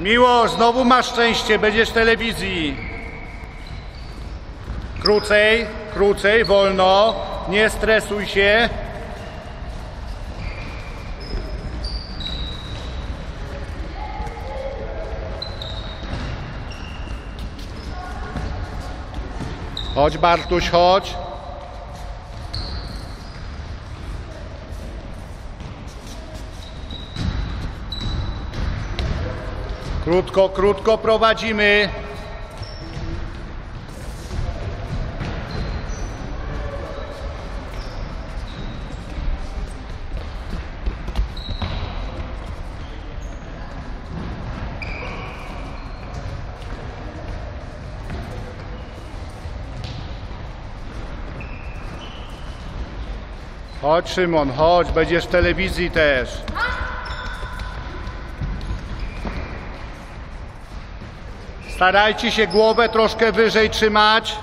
Miło, znowu masz szczęście, będziesz w telewizji. Krócej, krócej, wolno, nie stresuj się. Chodź Bartuś, chodź. Krótko, krótko prowadzimy. Chodź Szymon, chodź, będziesz w telewizji też. Starajcie się głowę troszkę wyżej trzymać.